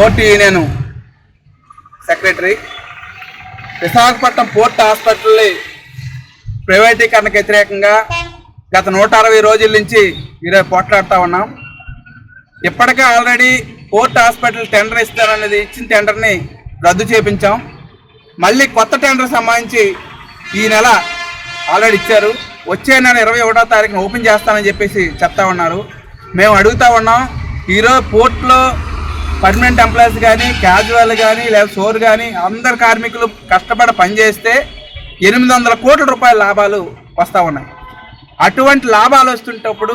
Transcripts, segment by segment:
Port union secretary. Visakhapatnam port hospital ప్రైవేటీకరణకు వ్యతిరేకంగా గత నూట అరవై రోజుల నుంచి ఈరోజు పోట్లాడుతూ ఉన్నాం. ఇప్పటికే ఆల్రెడీ పోర్ట్ హాస్పిటల్ టెండర్ ఇస్తారనేది ఇచ్చిన టెండర్ని రద్దు చేపించాం. మళ్ళీ కొత్త టెండర్ సంబంధించి ఈ నెల ఆల్రెడీ ఇచ్చారు. వచ్చే నెల ఇరవై ఒకటో తారీఖున ఓపెన్ చేస్తానని చెప్పేసి చెప్తా ఉన్నారు. మేము అడుగుతా ఉన్నాం ఈరోజు పోర్ట్లో పర్మనెంట్ ఎంప్లాయీస్ కానీ క్యాజువల్ కానీ లేదా సోర్ కానీ అందరు కార్మికులు కష్టపడి పనిచేస్తే ఎనిమిది వందల కోట్ల రూపాయల లాభాలు వస్తూ ఉన్నాయి. అటువంటి లాభాలు వస్తుంటప్పుడు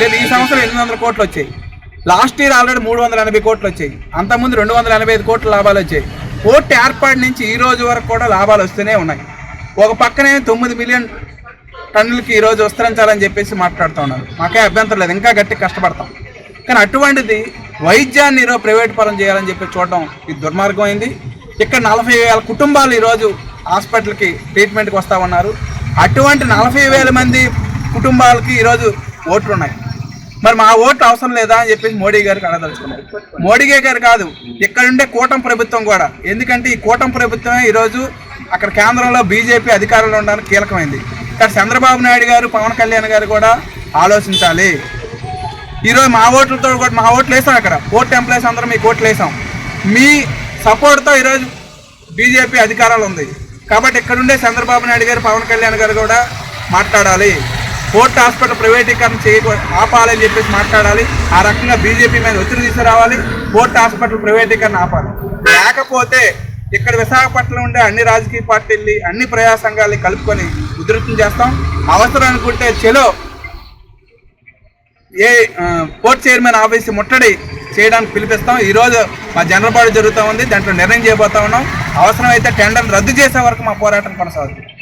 లేదు ఈ సంవత్సరం ఎనిమిది వందల కోట్లు వచ్చాయి. లాస్ట్ ఇయర్ ఆల్రెడీ మూడు వందల ఎనభై కోట్లు వచ్చాయి. అంతకుముందు రెండు వందల ఎనభై ఐదు కోట్ల లాభాలు వచ్చాయి. కోర్టు ఏర్పాటు నుంచి ఈ రోజు వరకు కూడా లాభాలు వస్తూనే ఉన్నాయి. ఒక పక్కనే తొమ్మిది మిలియన్ టన్నులకి ఈరోజు విస్తరించాలని చెప్పేసి మాట్లాడుతూ ఉన్నారు. మాకే అభ్యంతరం లేదు ఇంకా గట్టి కష్టపడతాం. కానీ అటువంటిది వైద్యాన్ని ఈరోజు ప్రైవేట్ పరం చేయాలని చెప్పి చూడడం ఇది దుర్మార్గం అయింది ఇక్కడ నలభై వేల కుటుంబాలు ఈరోజు హాస్పిటల్కి ట్రీట్మెంట్కి వస్తూ ఉన్నారు. అటువంటి నలభై వేల మంది కుటుంబాలకి ఈరోజు ఓట్లు ఉన్నాయి మరి మా ఓట్లు అవసరం లేదా అని చెప్పేసి మోడీ గారికి అడగదలుచుకున్నారు మోడీ గారు కాదు ఇక్కడ ఉండే కూటమి ప్రభుత్వం కూడా. ఎందుకంటే ఈ కూటమి ప్రభుత్వమే ఈరోజు అక్కడ కేంద్రంలో బీజేపీ అధికారంలో ఉండడానికి కీలకమైంది. ఇక్కడ చంద్రబాబు నాయుడు గారు పవన్ కళ్యాణ్ గారు కూడా ఆలోచించాలి. ఈరోజు మా ఓట్లతో కూడా మా ఓట్లు వేసాం అక్కడ. కోర్టు ఎంప్లాయీస్ అందరం మీకు ఓట్లు వేసాం. మీ సపోర్ట్తో ఈరోజు బీజేపీ అధికారాలు ఉంది. కాబట్టి ఇక్కడుండే చంద్రబాబు నాయుడు గారు పవన్ కళ్యాణ్ గారు కూడా మాట్లాడాలి. కోర్టు హాస్పిటల్ ప్రైవేటీకరణ చేయకూ ఆపాలని చెప్పేసి మాట్లాడాలి. ఆ రకంగా బీజేపీ మీద ఒత్తిడి తీసుకురావాలి. కోర్టు హాస్పిటల్ ప్రైవేటీకరణ ఆపాలి. లేకపోతే ఇక్కడ విశాఖపట్నం ఉండే అన్ని రాజకీయ పార్టీల్ని అన్ని ప్రజా సంఘాలని కలుపుకొని ఉధృతం చేస్తాం. అవసరం అనుకుంటే చెలో ఏ పోర్ట్ చైర్మన్ ఆఫీస్ ముట్టడి చేయడానికి పిలిపిస్తాం ఈరోజు మా జనరల్ బాడీ జరుగుతూ ఉంది దాంట్లో నిర్ణయం చేయబోతా ఉన్నాం అవసరమైతే టెండర్ రద్దు చేసే వరకు మా పోరాటం కొనసాగుతుంది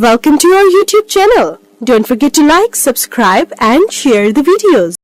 Welcome to our YouTube channel. Don't forget to like, subscribe and share the videos.